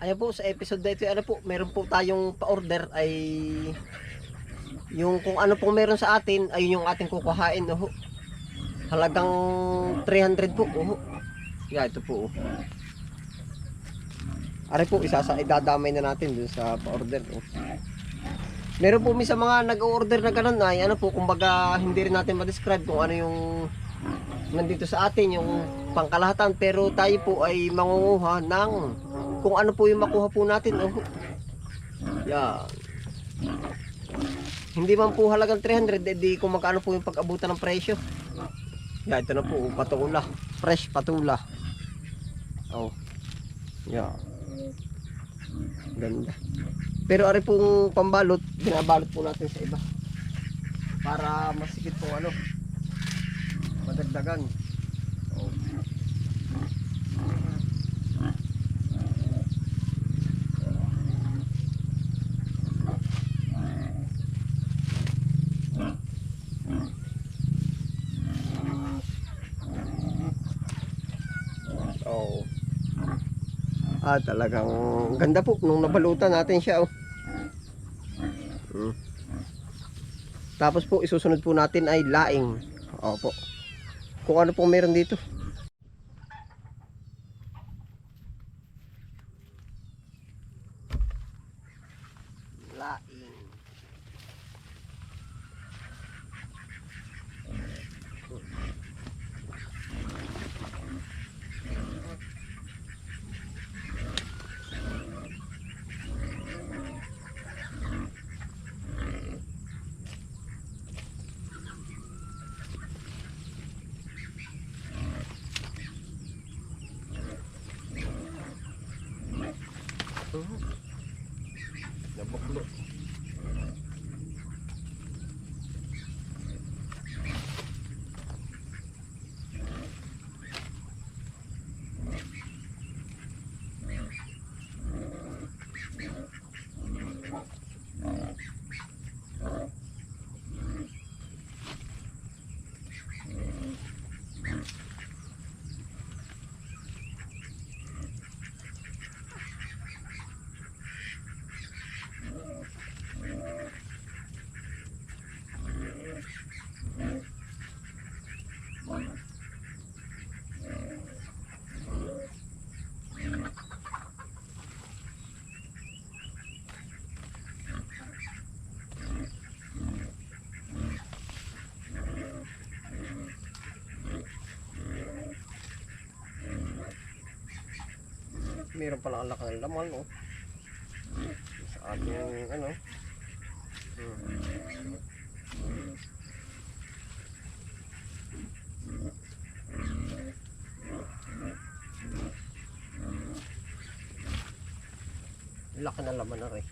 Ayan po, sa episode na ito, ano po, meron po tayong pa-order ay yung kung ano pong meron sa atin, ay yung ating kukuhain. Oh. Halagang 300 po. Oh. Yeah, ito po. Oh. Ari po, isa sa idadamay na natin dun sa pa-order. Oh. Meron po sa mga nag-order na ganun ay ano po, kumbaga hindi rin natin ma-describe kung ano yung nandito sa atin, yung pangkalahatan. Pero tayo po ay mangunguha ng kung ano po yung makuha po natin. Oh. Yan. Hindi man po halagang 300, edi kung magkano po yung pag-abutan ng presyo. Yan, ito na po, oh, patula. Fresh patula. Oh. Yan. Ganda. Pero ari pong pambalot, binabalot po natin sa iba. Para masikip po ano. Madagdagan. Oh. Oh. Ah, talagang ganda po nung nabalutan natin siya oh. Hmm. Tapos po isusunod po natin ay laing. Opo. Kung ano po meron dito. Meron pala ang laki ng laman, oh. Sa ating, ano. Laki ng laman na rin.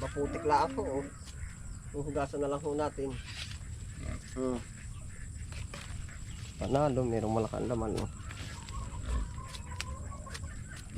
Maputik lang ako, oh. Huhugasan na lang ho natin. Hmm. Panalo, merong malaking laman. Oh.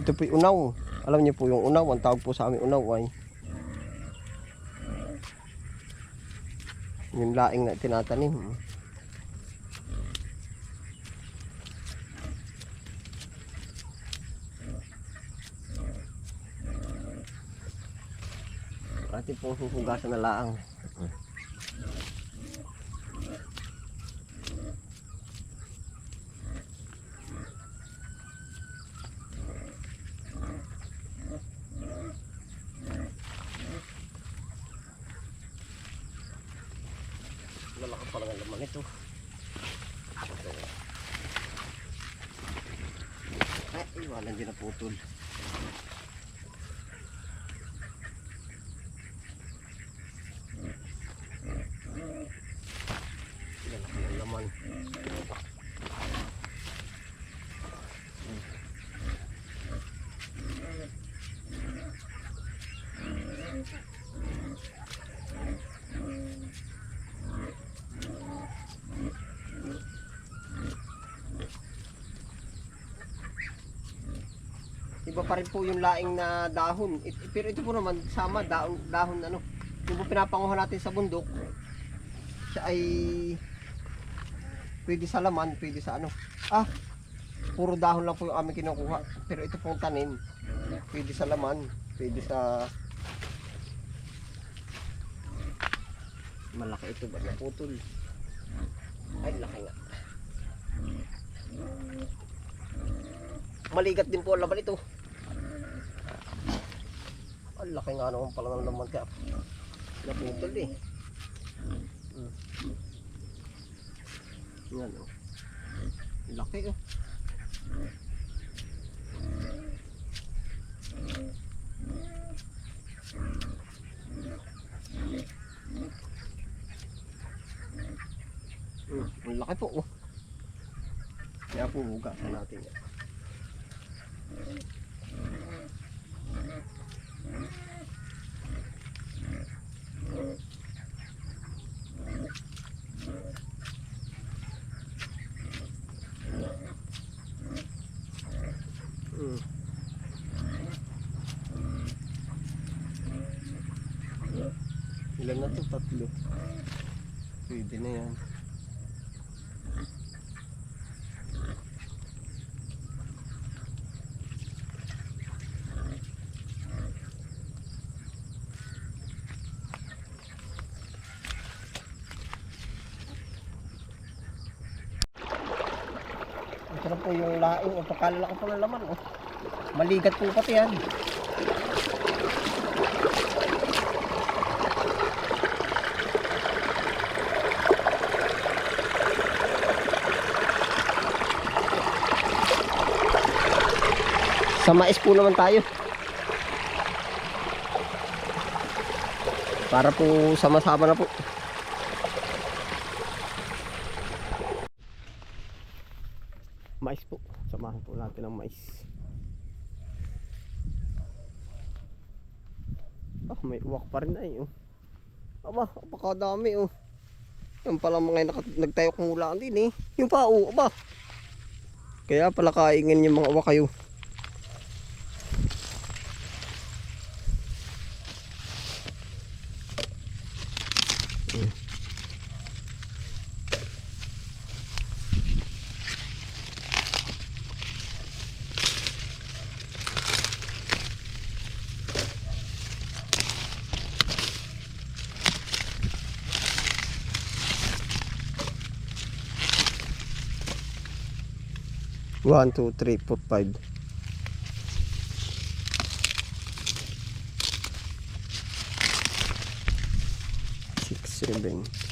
Ito po yung unaw. Alam niyo po yung unaw. Ang tawag po sa amin unaw ay yung laing na tinatanim. Ating pong huhugasan na laang. Lalaki pa lang ang laman ito. Ay, iwanan din na putol. Lalaki ng laman. Iba pa rin po yung laing na dahon. It, pero ito po naman sama dahon, dahon ano. Yung po pinapanguha natin sa bundok. Siya ay pwede sa laman, pwede sa ano. Ah, puro dahon lang po yung aming kinukuha. Pero ito pong tanim, pwede sa laman, pwede sa... Malaki ito ba naputol? Ay, laki nga. Maligat din po ang laban ito. Ang laki nga naman pala ng laman kaya naputol eh. Hmm. Yan oh. Laki oh. Hmm, ang laki po oh. Kaya po hugasan natin yan. Ilan na to? Tatlo. Pwede na yan. Ito na po yung laing o pagkalalaki po ng laman. Oh. Maligat po pati yan. Sa mais po naman tayo. Para po sama-sama na po. Mais po. Samahan po natin ang mais. Ah, may uwak pa rin ay. Oh. Aba, apakadami oh. Yan pala mga nakat nagtayo kumulaan din eh. Yung pa oh, aba. Kaya pala kaingin yung mga uwak kayo. 1, 2, 3, 4, 5 6, 7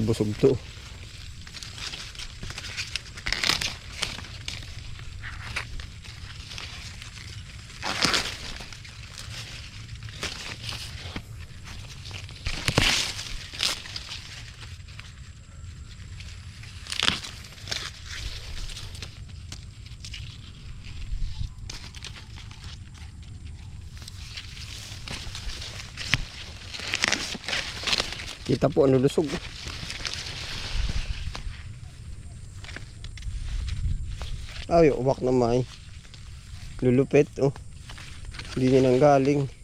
busog to kita po ano lusog Ay, uwak na may. Lulupit, oh. Hindi niya galing.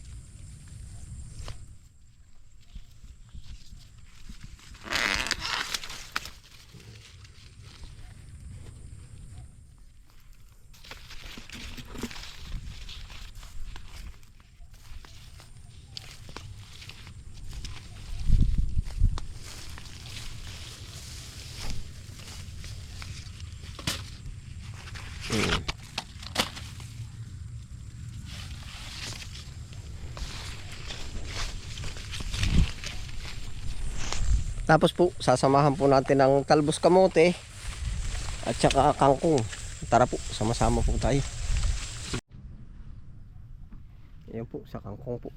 Tapos po, sasamahan po natin ng talbos kamote at saka kangkong. Tara po, sama-sama po tayo. Ayan po, sa kangkong po.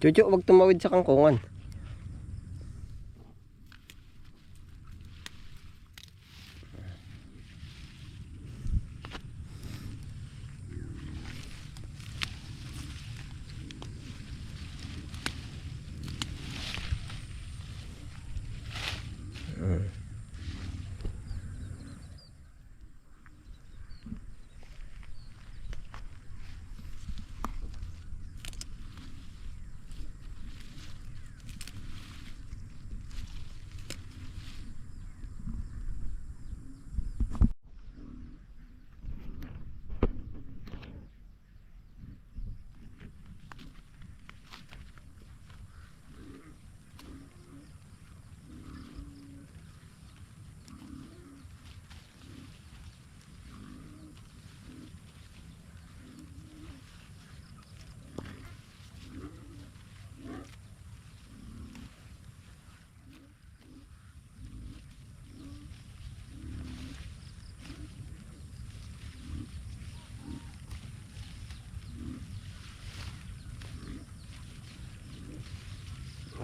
Chucho, wag tumawid sa kangkungan.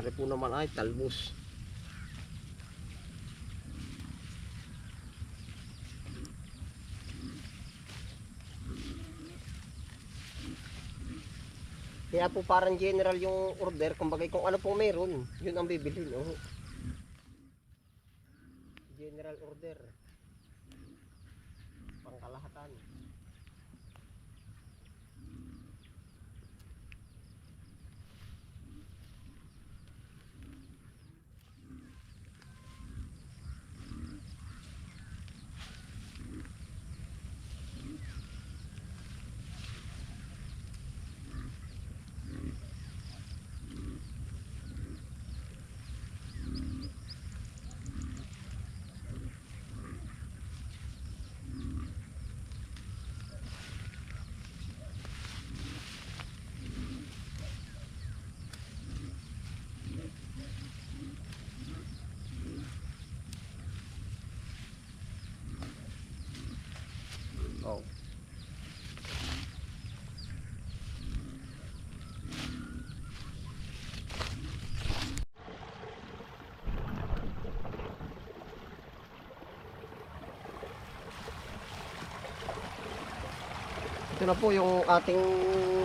Pare po naman ay talbos. Kaya po parang general yung order, kumbaga kung ano pong meron, yun ang bibili, no? General order. Pangkalahatan. Na po yung ating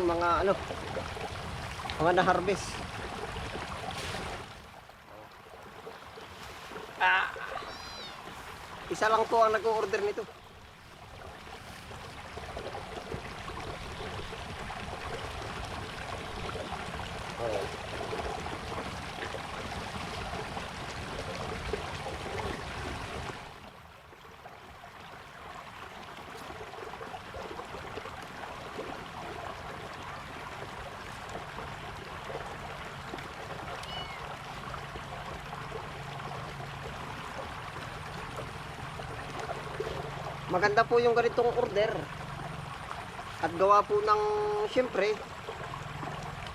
mga ano mga na-harvest. Ah. Isa lang po ang nag-order nito. Maganda po yung ganitong order. At gawa po ng, siyempre,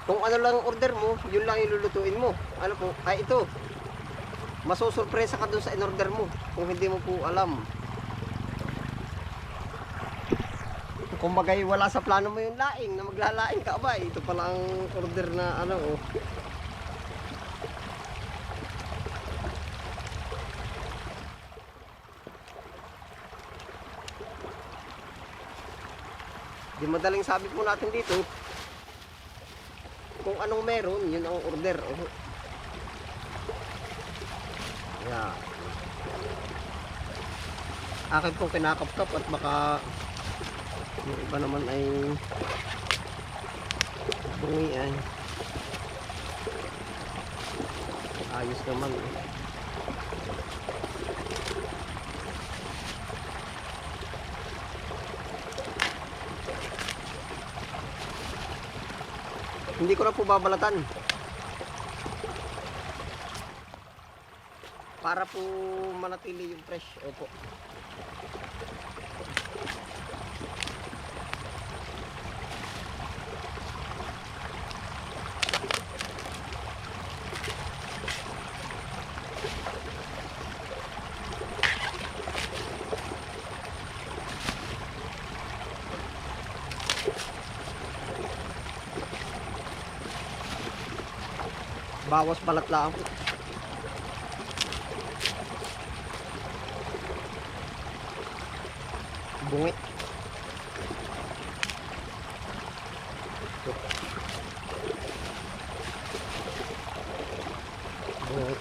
kung ano lang order mo, yun lang ilulutuin mo. Ano po, ay ito. Masusurpresa ka dun sa in-order mo kung hindi mo po alam. Kung bagay wala sa plano mo yung laing na maglalaing ka ba, ito pala ang order na ano oh. Di madaling sabi po natin dito, kung anong meron, yun ang order. Oh. Yeah. Akin pong kinakapkap at baka yung iba naman ay bungi ay ayos naman. eh. Hindi ko na po babalatan. Para po manatili yung fresh. Opo. Bawas balat lang po. Bungit. Bungit.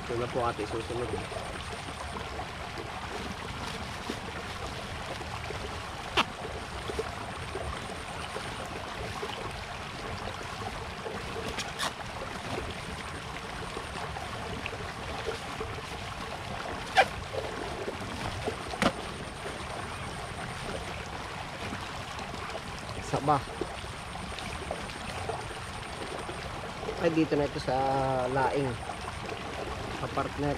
Ito na po ate, susunod. Ay, dito na ito sa laing. Sa partner.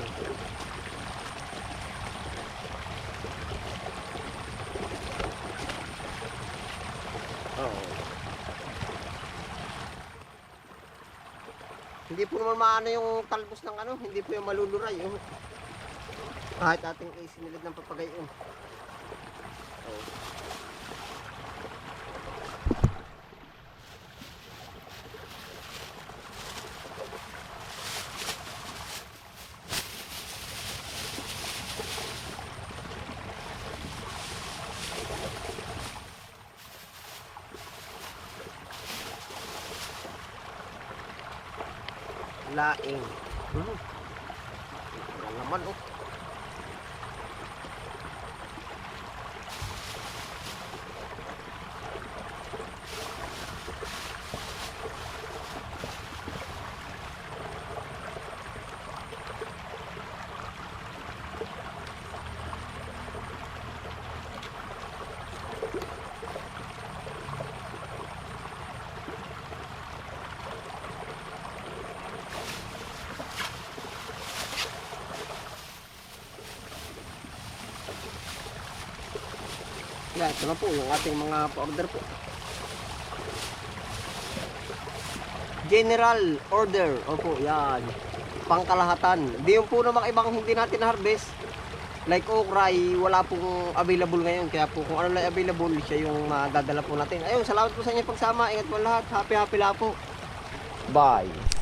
Oo. Hindi po naman maano yung talbos ng ano, hindi po yung maluluray. Oh. Kahit ating isinilid ng papagay. Oh. Laing. Hmm. Wala naman oh. Yan, ito na po yung ating mga pa-order po. General order. Opo, yan. Pangkalahatan. Di yung po namang ibang hindi natin harvest. Like okray, wala pong available ngayon. Kaya po kung ano lang available, siya yung madadala po natin. Ayun, salamat po sa inyo pagsama. Ingat po lahat. Happy happy lang po. Bye.